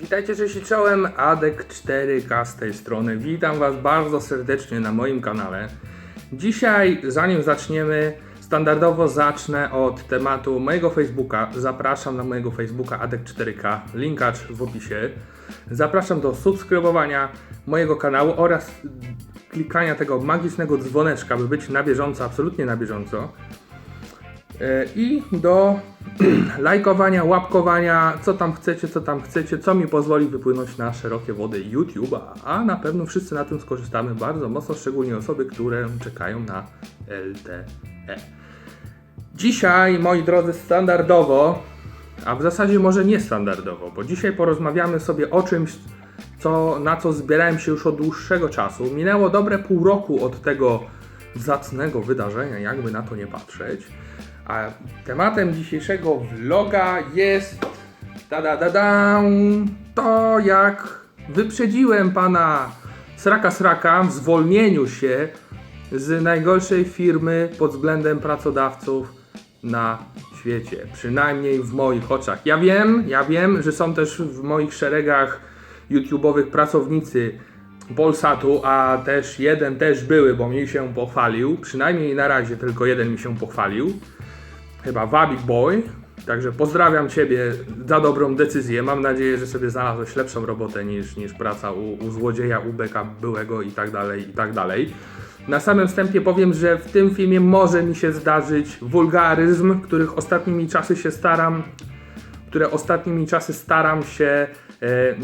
Witajcie, cześć i czołem, Adek4K z tej strony. Witam Was bardzo serdecznie na moim kanale. Dzisiaj, zanim zaczniemy, standardowo zacznę od tematu mojego Facebooka. Zapraszam na mojego Facebooka Adek4K, linkacz w opisie. Zapraszam do subskrybowania mojego kanału oraz klikania tego magicznego dzwoneczka, by być na bieżąco, absolutnie na bieżąco. I do lajkowania, łapkowania, co tam chcecie, co tam chcecie, co mi pozwoli wypłynąć na szerokie wody YouTube'a. A na pewno wszyscy na tym skorzystamy bardzo mocno, szczególnie osoby, które czekają na LTE. Dzisiaj, moi drodzy, standardowo, a w zasadzie może nie standardowo, bo dzisiaj porozmawiamy sobie o czymś, co, na co zbierałem się już od dłuższego czasu. Minęło dobre pół roku od tego zacnego wydarzenia, jakby na to nie patrzeć. A tematem dzisiejszego vloga jest da da da da to jak wyprzedziłem pana Sraka Sraka w zwolnieniu się z najgorszej firmy pod względem pracodawców na świecie. Przynajmniej w moich oczach. Ja wiem, ja wiem, że są też w moich szeregach YouTube'owych pracownicy Polsatu, a też jeden też były, bo mi się pochwalił. Przynajmniej na razie tylko jeden mi się pochwalił chyba Wabik Boy. Także pozdrawiam Ciebie za dobrą decyzję. Mam nadzieję, że sobie znalazłeś lepszą robotę niż, niż praca u, u złodzieja, u beka byłego i tak dalej, i tak dalej. Na samym wstępie powiem, że w tym filmie może mi się zdarzyć wulgaryzm, których ostatnimi czasy się staram, które ostatnimi czasy staram się e,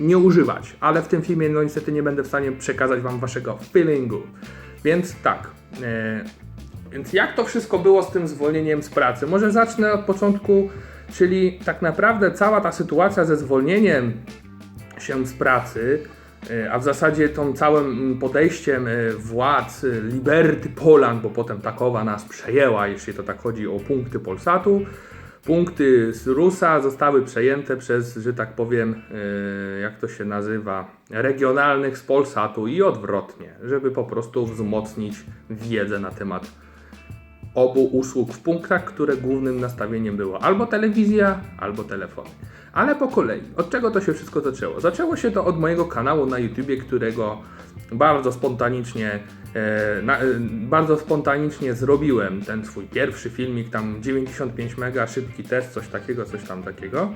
nie używać, ale w tym filmie no niestety nie będę w stanie przekazać Wam Waszego feelingu. Więc tak, e, więc jak to wszystko było z tym zwolnieniem z pracy? Może zacznę od początku, czyli tak naprawdę cała ta sytuacja ze zwolnieniem się z pracy, e, a w zasadzie tą całym podejściem e, władz e, Liberty Poland, bo potem takowa nas przejęła, jeśli to tak chodzi o punkty Polsatu. Punkty z Rusa zostały przejęte przez, że tak powiem, jak to się nazywa, regionalnych z Polsatu i odwrotnie, żeby po prostu wzmocnić wiedzę na temat obu usług w punktach, które głównym nastawieniem było albo telewizja, albo telefon. Ale po kolei, od czego to się wszystko zaczęło? Zaczęło się to od mojego kanału na YouTubie, którego bardzo spontanicznie, e, na, e, bardzo spontanicznie zrobiłem ten swój pierwszy filmik, tam 95 mega, szybki test, coś takiego, coś tam takiego.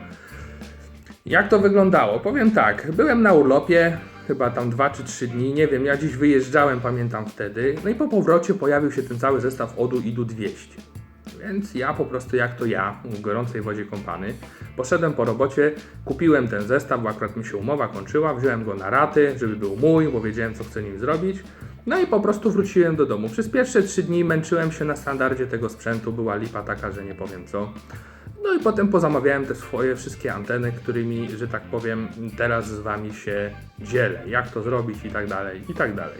Jak to wyglądało? Powiem tak, byłem na urlopie, chyba tam 2 czy 3 dni, nie wiem, ja dziś wyjeżdżałem, pamiętam wtedy. No i po powrocie pojawił się ten cały zestaw ODU IDU 200. Więc ja po prostu jak to ja, w gorącej wodzie kąpany, poszedłem po robocie, kupiłem ten zestaw, bo akurat mi się umowa kończyła, wziąłem go na raty, żeby był mój, bo wiedziałem co chcę nim zrobić. No i po prostu wróciłem do domu. Przez pierwsze 3 dni męczyłem się na standardzie tego sprzętu, była lipa taka, że nie powiem co. No i potem pozamawiałem te swoje wszystkie anteny, którymi, że tak powiem, teraz z Wami się dzielę. Jak to zrobić i tak dalej, i tak dalej.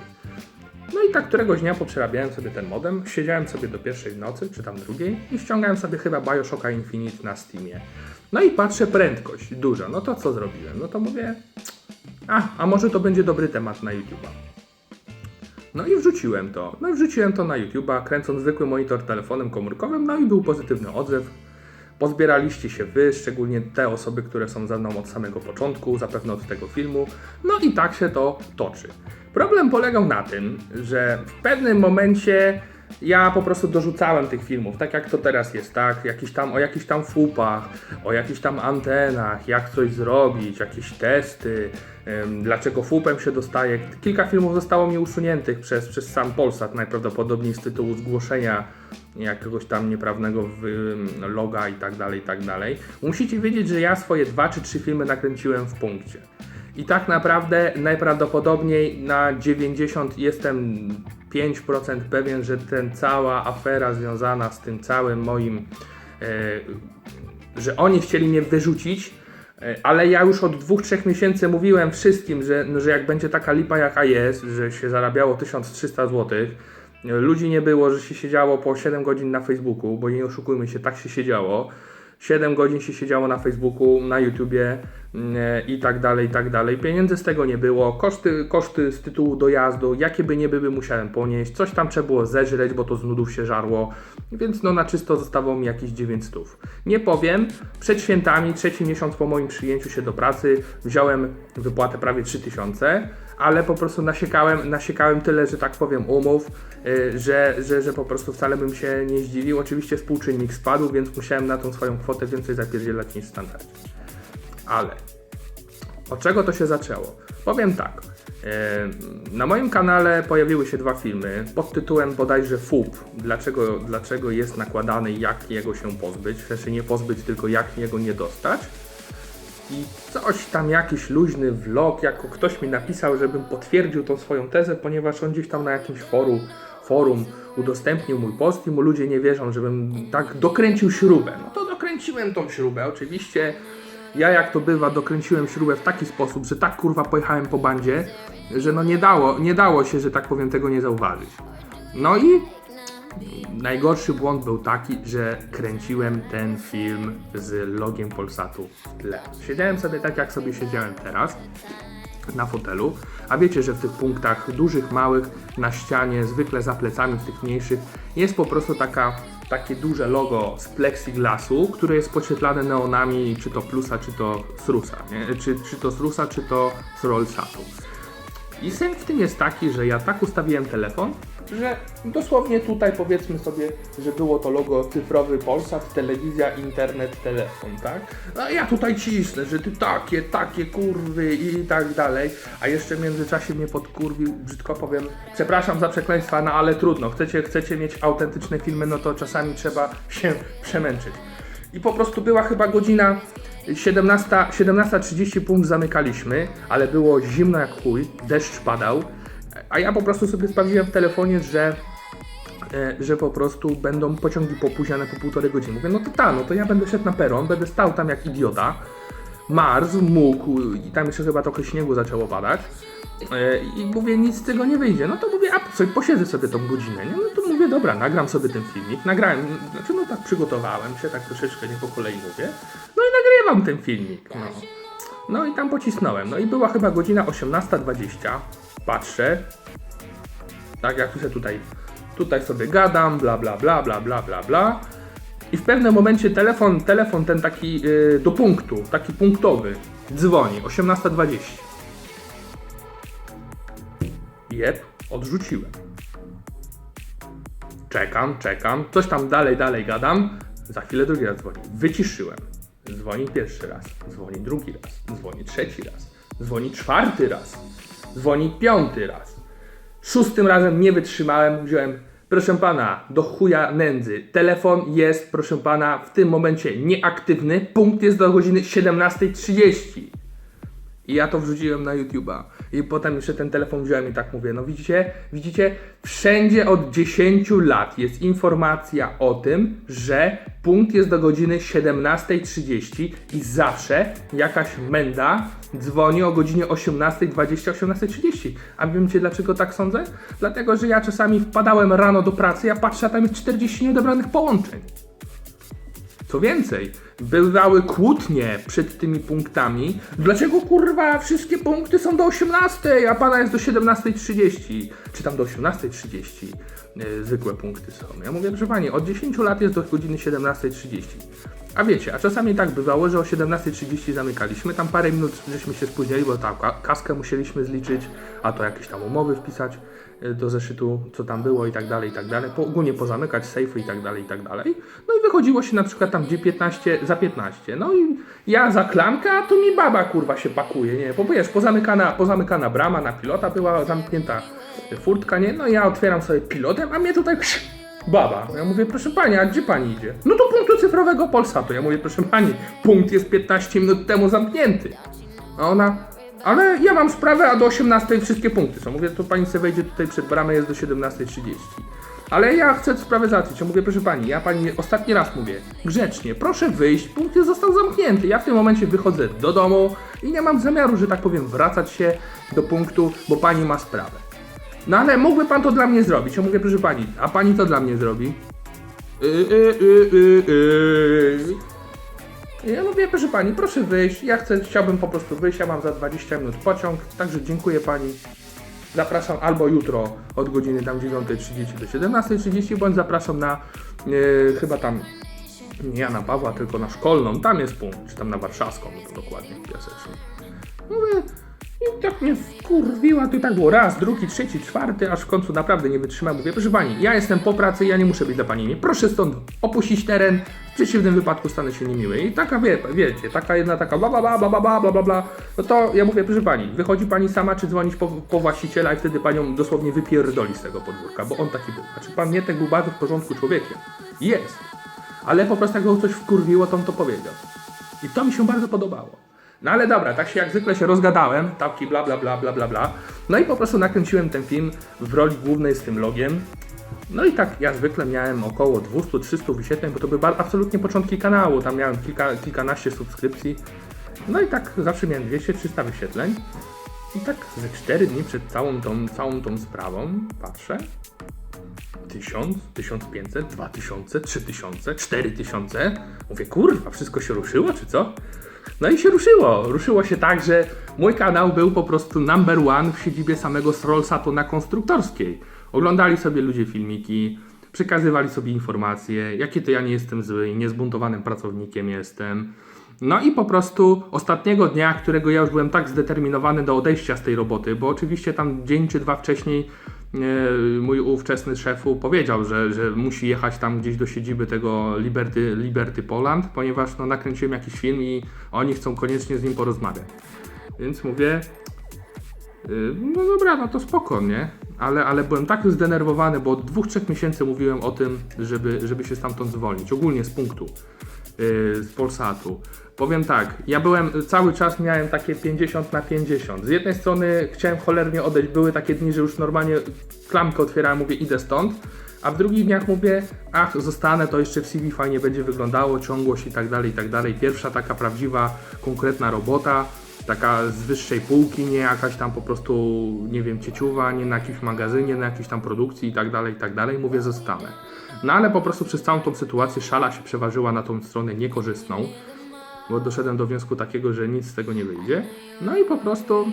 No i tak któregoś dnia poprzerabiałem sobie ten modem, siedziałem sobie do pierwszej w nocy, czy tam drugiej i ściągałem sobie chyba Bioshocka Infinite na Steamie. No i patrzę, prędkość duża. No to co zrobiłem? No to mówię, a, a może to będzie dobry temat na YouTube'a. No i wrzuciłem to. No i wrzuciłem to na YouTube'a, kręcąc zwykły monitor telefonem komórkowym, no i był pozytywny odzew. Pozbieraliście się wy, szczególnie te osoby, które są ze mną od samego początku, zapewne od tego filmu. No i tak się to toczy. Problem polegał na tym, że w pewnym momencie ja po prostu dorzucałem tych filmów, tak jak to teraz jest, tak? Jakiś tam, o jakichś tam fupach, o jakichś tam antenach, jak coś zrobić, jakieś testy, ym, dlaczego fupem się dostaje. Kilka filmów zostało mi usuniętych przez, przez sam Polsat, najprawdopodobniej z tytułu zgłoszenia jakiegoś tam nieprawnego loga i tak dalej, i tak dalej. Musicie wiedzieć, że ja swoje dwa czy trzy filmy nakręciłem w punkcie. I tak naprawdę najprawdopodobniej na 90 jestem 5% pewien, że ten cała afera związana z tym całym moim, e, że oni chcieli mnie wyrzucić, e, ale ja już od 2-3 miesięcy mówiłem wszystkim, że, no, że jak będzie taka lipa jaka jest, że się zarabiało 1300 zł, ludzi nie było, że się siedziało po 7 godzin na Facebooku, bo nie oszukujmy się, tak się siedziało. 7 godzin się siedziało na Facebooku, na YouTubie, i tak dalej, i tak dalej. Pieniędzy z tego nie było, koszty, koszty z tytułu dojazdu, jakie by nie były, musiałem ponieść, coś tam trzeba było zeżreć, bo to z nudów się żarło, więc no na czysto zostało mi jakieś 900. Nie powiem, przed świętami, trzeci miesiąc po moim przyjęciu się do pracy, wziąłem wypłatę prawie 3000, ale po prostu nasiekałem, nasiekałem tyle, że tak powiem, umów, y, że, że, że po prostu wcale bym się nie zdziwił. Oczywiście współczynnik spadł, więc musiałem na tą swoją kwotę więcej zapierdzielać niż w standardzie. Ale od czego to się zaczęło? Powiem tak. e, Na moim kanale pojawiły się dwa filmy pod tytułem bodajże FUB. Dlaczego, dlaczego jest nakładany jak jego się pozbyć? Sensie nie pozbyć, tylko jak jego nie dostać. I coś tam, jakiś luźny vlog, jako ktoś mi napisał, żebym potwierdził tą swoją tezę, ponieważ on gdzieś tam na jakimś forum, forum udostępnił mój post i mu ludzie nie wierzą, żebym tak dokręcił śrubę. No to dokręciłem tą śrubę, oczywiście. Ja jak to bywa, dokręciłem śrubę w taki sposób, że tak kurwa pojechałem po bandzie, że no nie dało, nie dało się, że tak powiem, tego nie zauważyć. No i Najgorszy błąd był taki, że kręciłem ten film z logiem Polsatu w tle. Siedziałem sobie tak, jak sobie siedziałem teraz na fotelu, a wiecie, że w tych punktach dużych, małych, na ścianie, zwykle za plecami w tych mniejszych, jest po prostu taka, takie duże logo z plexiglasu, które jest podświetlane neonami, czy to plusa, czy to srusa, nie? Czy, czy to srusa, czy to z Rollsatu. I sęk w tym jest taki, że ja tak ustawiłem telefon, że dosłownie tutaj powiedzmy sobie, że było to logo cyfrowy Polsat, telewizja, internet, telefon, tak? A ja tutaj cisnę, że ty takie, takie kurwy i tak dalej, a jeszcze w międzyczasie mnie podkurwił, brzydko powiem, przepraszam za przekleństwa, no ale trudno, chcecie, chcecie mieć autentyczne filmy, no to czasami trzeba się przemęczyć. I po prostu była chyba godzina 17, 17.30 punkt zamykaliśmy, ale było zimno jak chuj, deszcz padał, a ja po prostu sobie sprawdziłem w telefonie, że, e, że po prostu będą pociągi popóźniane po półtorej godziny. Mówię, no to ta, no to ja będę szedł na peron, będę stał tam jak idiota, marzł, mógł i tam jeszcze chyba trochę śniegu zaczęło padać. E, I mówię, nic z tego nie wyjdzie. No to mówię, a sobie posiedzę sobie tą godzinę, nie? No to mówię, dobra, nagram sobie ten filmik. Nagrałem, znaczy no tak przygotowałem się, tak troszeczkę, nie po kolei mówię. No i nagrywam ten filmik, no. No i tam pocisnąłem. No i była chyba godzina 18.20. Patrzę. Tak jak się tutaj, tutaj sobie gadam, bla bla bla bla bla bla bla. I w pewnym momencie telefon, telefon ten taki yy, do punktu, taki punktowy, dzwoni. 18.20. Jep, odrzuciłem. Czekam, czekam, coś tam dalej, dalej gadam. Za chwilę drugi raz dzwoni. Wyciszyłem. Dzwoni pierwszy raz, dzwoni drugi raz, dzwoni trzeci raz, dzwoni czwarty raz, dzwoni piąty raz. Szóstym razem nie wytrzymałem, wziąłem, proszę pana, do chuja nędzy. Telefon jest, proszę pana, w tym momencie nieaktywny. Punkt jest do godziny 17.30. I ja to wrzuciłem na YouTube'a. I potem jeszcze ten telefon wziąłem i tak mówię, no widzicie, widzicie, wszędzie od 10 lat jest informacja o tym, że punkt jest do godziny 17.30 i zawsze jakaś menda dzwoni o godzinie 18.20, 18.30. A wiecie dlaczego tak sądzę? Dlatego, że ja czasami wpadałem rano do pracy, ja patrzę, a tam jest 40 nieodebranych połączeń. Co więcej, bywały kłótnie przed tymi punktami. Dlaczego kurwa wszystkie punkty są do 18, a pana jest do 17.30? Czy tam do 18.30 yy, zwykłe punkty są? Ja mówię, proszę pani, od 10 lat jest do godziny 17.30. A wiecie, a czasami tak bywało, że o 17.30 zamykaliśmy, tam parę minut żeśmy się spóźnili, bo tam ka- kaskę musieliśmy zliczyć, a to jakieś tam umowy wpisać y, do zeszytu, co tam było i tak dalej, i tak dalej. Po, ogólnie pozamykać sejfy i tak dalej, i tak dalej. No i wychodziło się na przykład tam gdzie 15 za 15. No i ja za klamkę, a tu mi baba kurwa się pakuje, nie? Bo wiesz, pozamykana, pozamykana brama na pilota była zamknięta furtka, nie? No ja otwieram sobie pilotem, a mnie tutaj baba. Ja mówię, proszę pani, a gdzie pani idzie? No do punktu cyfrowego Polsatu. Ja mówię, proszę pani, punkt jest 15 minut temu zamknięty. A ona, ale ja mam sprawę, a do 18 wszystkie punkty są. Mówię, to pani sobie wejdzie tutaj przed bramę, jest do 17.30. Ale ja chcę sprawę załatwić. Ja mówię, proszę pani, ja pani ostatni raz mówię, grzecznie, proszę wyjść, punkt został zamknięty. Ja w tym momencie wychodzę do domu i nie mam zamiaru, że tak powiem, wracać się do punktu, bo pani ma sprawę. No ale mógłby pan to dla mnie zrobić. Ja mówię, proszę pani, a pani to dla mnie zrobi? Yy, yy, yy, yy, Ja mówię, proszę pani, proszę wyjść, ja chcę, chciałbym po prostu wyjść, ja mam za 20 minut pociąg, także dziękuję pani. Zapraszam albo jutro od godziny tam 9.30 do 17.30, bądź zapraszam na e, chyba tam nie Jana Pawła, tylko na szkolną, tam jest punkt, czy tam na warszawską, to dokładnie piasecznie. Mówię, i tak mnie wkurwiła, to i tak było raz, drugi, trzeci, czwarty, aż w końcu naprawdę nie wytrzymałem. Mówię, proszę pani, ja jestem po pracy, ja nie muszę być dla pani miły. Proszę stąd opuścić teren, w przeciwnym wypadku stanę się niemiły. I taka, wie, wiecie, taka jedna taka bla, bla, bla, bla, bla, bla, bla, bla. No to ja mówię, proszę pani, wychodzi pani sama, czy dzwonić po, po właściciela i wtedy panią dosłownie wypierdoli z tego podwórka, bo on taki był. Znaczy pan nie tak był bardzo w porządku człowiekiem. Jest. Ale po prostu jak go coś wkurwiło, to on to powiedział. I to mi się bardzo podobało. No ale dobra, tak się jak zwykle się rozgadałem, tapki bla bla bla bla bla bla. No i po prostu nakręciłem ten film w roli głównej z tym logiem. No i tak jak zwykle miałem około 200-300 wyświetleń, bo to były absolutnie początki kanału, tam miałem kilka, kilkanaście subskrypcji. No i tak zawsze miałem 200-300 wyświetleń. I tak ze 4 dni przed całą tą, całą tą sprawą patrzę, 1000, 1500, 2000, 3000, 4000. Mówię, kurwa, wszystko się ruszyło, czy co? No i się ruszyło. Ruszyło się tak, że mój kanał był po prostu number one w siedzibie samego Srolsatu na Konstruktorskiej. Oglądali sobie ludzie filmiki, przekazywali sobie informacje, jakie to ja nie jestem zły i niezbuntowanym pracownikiem jestem. No i po prostu ostatniego dnia, którego ja już byłem tak zdeterminowany do odejścia z tej roboty, bo oczywiście tam dzień czy dwa wcześniej mój ówczesny szefu powiedział, że, że musi jechać tam gdzieś do siedziby tego Liberty, Liberty Poland, ponieważ no, nakręciłem jakiś film i oni chcą koniecznie z nim porozmawiać. Więc mówię, y, no dobra, no to spoko, nie? Ale, ale byłem tak zdenerwowany, bo od dwóch, trzech miesięcy mówiłem o tym, żeby, żeby się stamtąd zwolnić, ogólnie z punktu, yy, z Polsatu. Powiem tak, ja byłem, cały czas miałem takie 50 na 50. Z jednej strony chciałem cholernie odejść, były takie dni, że już normalnie klamkę otwierałem, mówię idę stąd, a w drugich dniach mówię, ach, zostanę, to jeszcze w CV fajnie będzie wyglądało, ciągłość i tak dalej, i tak dalej. Pierwsza taka prawdziwa, konkretna robota, taka z wyższej półki, nie jakaś tam po prostu, nie wiem, cieciuwa, nie na jakimś magazynie, na jakiejś tam produkcji i tak dalej, i tak dalej. Mówię, zostanę. No ale po prostu przez całą tą sytuację szala się przeważyła na tą stronę niekorzystną, bo doszedłem do wniosku takiego, że nic z tego nie wyjdzie. No i po prostu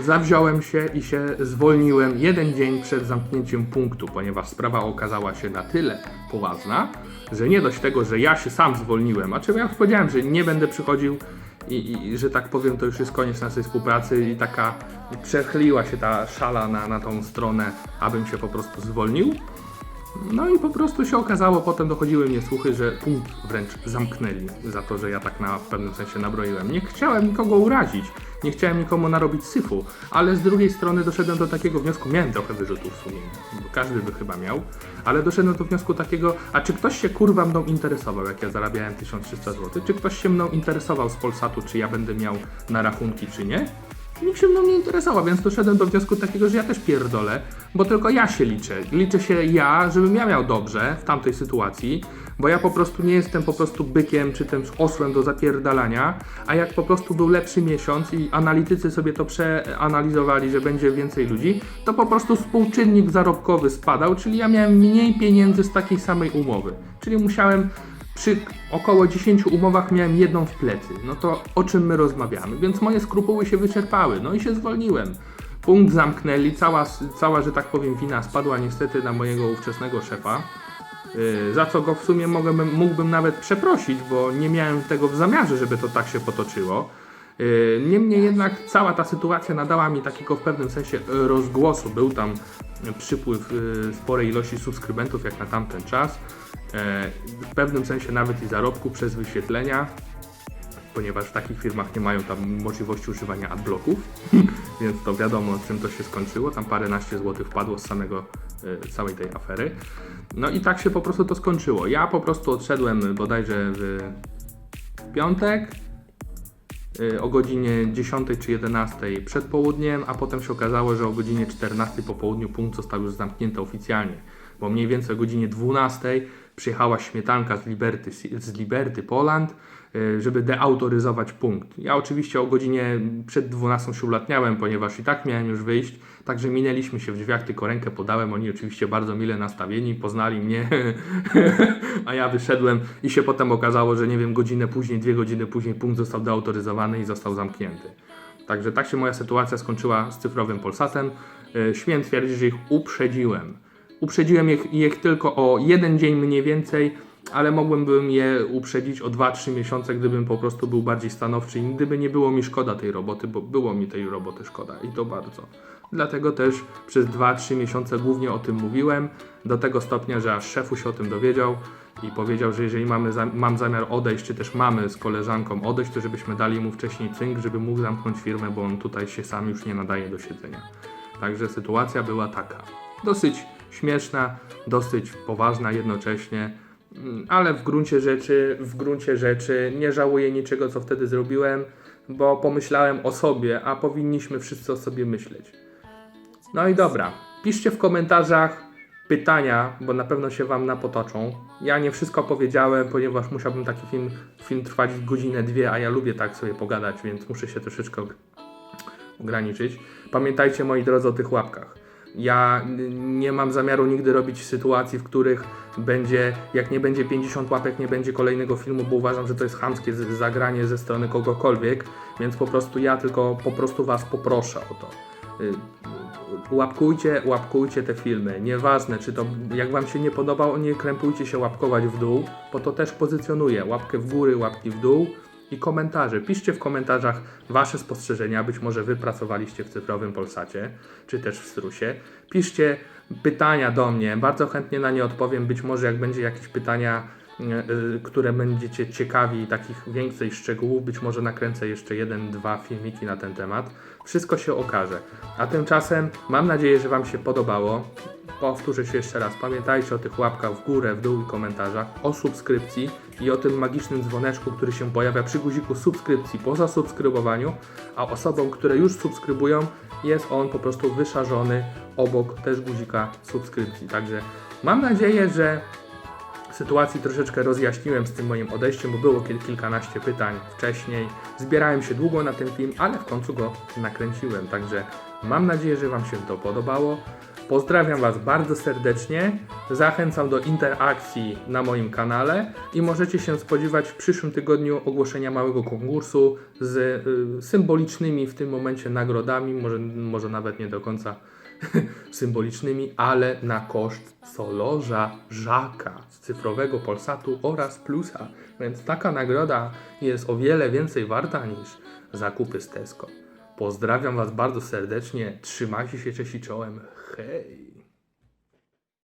zawziąłem się i się zwolniłem jeden dzień przed zamknięciem punktu, ponieważ sprawa okazała się na tyle poważna, że nie dość tego, że ja się sam zwolniłem, a czym ja powiedziałem, że nie będę przychodził i, i że tak powiem, to już jest koniec naszej współpracy i taka przechyliła się ta szala na, na tą stronę, abym się po prostu zwolnił. No i po prostu się okazało, potem dochodziły mnie słuchy, że punkt wręcz zamknęli za to, że ja tak na w pewnym sensie nabroiłem. Nie chciałem nikogo urazić, nie chciałem nikomu narobić syfu, ale z drugiej strony doszedłem do takiego wniosku, miałem trochę wyrzutów sumienia, bo każdy by chyba miał, ale doszedłem do wniosku takiego, a czy ktoś się kurwa mną interesował, jak ja zarabiałem 1300 zł? Czy ktoś się mną interesował z Polsatu, czy ja będę miał na rachunki, czy nie? Nikt się mną nie interesował, więc doszedłem do wniosku takiego, że ja też pierdolę, bo tylko ja się liczę. Liczę się ja, żebym ja miał dobrze w tamtej sytuacji, bo ja po prostu nie jestem po prostu bykiem czy tym osłem do zapierdalania, a jak po prostu był lepszy miesiąc i analitycy sobie to przeanalizowali, że będzie więcej ludzi, to po prostu współczynnik zarobkowy spadał, czyli ja miałem mniej pieniędzy z takiej samej umowy. Czyli musiałem przy około 10 umowach miałem jedną w plecy. No to o czym my rozmawiamy? Więc moje skrupuły się wyczerpały. No i się zwolniłem. Punkt zamknęli, cała, cała że tak powiem, wina spadła niestety na mojego ówczesnego szefa. Yy, za co go w sumie mogłbym, mógłbym nawet przeprosić, bo nie miałem tego w zamiarze, żeby to tak się potoczyło. Yy, Niemniej jednak cała ta sytuacja nadała mi takiego w pewnym sensie rozgłosu. Był tam przypływ yy, sporej ilości subskrybentów jak na tamten czas. E, W pewnym sensie nawet i zarobku przez wyświetlenia, ponieważ w takich firmach nie mają tam możliwości używania adblocków, więc to wiadomo czym to się skończyło. Tam paręnaście złotych wpadło z samego e, całej tej afery. No i tak się po prostu to skończyło. Ja po prostu odszedłem bodajże w piątek o godzinie 10 czy 11 przed południem, a potem się okazało, że o godzinie 14 po południu punkt został już zamknięty oficjalnie, bo mniej więcej o godzinie 12 przyjechała śmietanka z Liberty, z Liberty Poland y, żeby deautoryzować punkt. Ja oczywiście o godzinie przed 12 się ulatniałem, ponieważ i tak miałem już wyjść, także minęliśmy się w drzwiach, tylko rękę podałem, oni oczywiście bardzo mile nastawieni, poznali mnie, a ja wyszedłem i się potem okazało, że nie wiem, godzinę później, dwie godziny później punkt został deautoryzowany i został zamknięty. Także tak się moja sytuacja skończyła z cyfrowym Polsatem. Y, Śmiem twierdzić, że ich uprzedziłem. Uprzedziłem ich, ich tylko o jeden dzień mniej więcej, ale mogłem je uprzedzić o 2-3 miesiące, gdybym po prostu był bardziej stanowczy i gdyby nie było mi szkoda tej roboty, bo było mi tej roboty szkoda i to bardzo. Dlatego też przez 2-3 miesiące głównie o tym mówiłem, do tego stopnia, że aż szefu się o tym dowiedział i powiedział, że jeżeli mamy mam zamiar odejść, czy też mamy z koleżanką odejść, to żebyśmy dali mu wcześniej cynk, żeby mógł zamknąć firmę, bo on tutaj się sam już nie nadaje do siedzenia. Także sytuacja była taka. Dosyć śmieszna, dosyć poważna jednocześnie, ale w gruncie rzeczy, w gruncie rzeczy nie żałuję niczego, co wtedy zrobiłem, bo pomyślałem o sobie, a powinniśmy wszyscy o sobie myśleć. No i dobra, piszcie w komentarzach pytania, bo na pewno się Wam napotoczą. Ja nie wszystko powiedziałem, ponieważ musiałbym taki film, film trwać godzinę, dwie, a ja lubię tak sobie pogadać, więc muszę się troszeczkę ograniczyć. Pamiętajcie, moi drodzy, o tych łapkach. Ja nie mam zamiaru nigdy robić sytuacji, w których będzie, jak nie będzie 50 łapek, nie będzie kolejnego filmu, bo uważam, że to jest chamskie zagranie ze strony kogokolwiek, więc po prostu ja tylko po prostu Was poproszę o to. Y, Łapkujcie, łapkujcie te filmy. Nieważne, czy to jak Wam się nie podobało, nie krępujcie się łapkować w dół, bo to też pozycjonuje. Łapkę w góry, łapki w dół i komentarze. Piszcie w komentarzach Wasze spostrzeżenia. Być może Wy pracowaliście w cyfrowym Polsacie, czy też w Strusie. Piszcie pytania do mnie. Bardzo chętnie na nie odpowiem. Być może jak będzie jakieś pytania, które będziecie ciekawi, takich więcej szczegółów, być może nakręcę jeszcze jeden, dwa filmiki na ten temat. Wszystko się okaże. A tymczasem mam nadzieję, że Wam się podobało. Powtórzę się jeszcze raz. Pamiętajcie o tych łapkach w górę, w dół i komentarzach, o subskrypcji i o tym magicznym dzwoneczku, który się pojawia przy guziku subskrypcji po zasubskrybowaniu, a osobom, które już subskrybują, jest on po prostu wyszarzony obok też guzika subskrypcji. Także mam nadzieję, że sytuacji troszeczkę rozjaśniłem z tym moim odejściem, bo było kil- kilkanaście pytań wcześniej. Zbierałem się długo na ten film, ale w końcu go nakręciłem. Także mam nadzieję, że Wam się to podobało. Pozdrawiam Was bardzo serdecznie. Zachęcam do interakcji na moim kanale i możecie się spodziewać w przyszłym tygodniu ogłoszenia małego konkursu z y, symbolicznymi w tym momencie nagrodami, może, może nawet nie do końca symbolicznymi, ale na koszt Solorza Żaka z cyfrowego Polsatu oraz Plusa. Więc taka nagroda jest o wiele więcej warta niż zakupy z Tesco. Pozdrawiam Was bardzo serdecznie. Trzymajcie się cześć i czołem. Hej!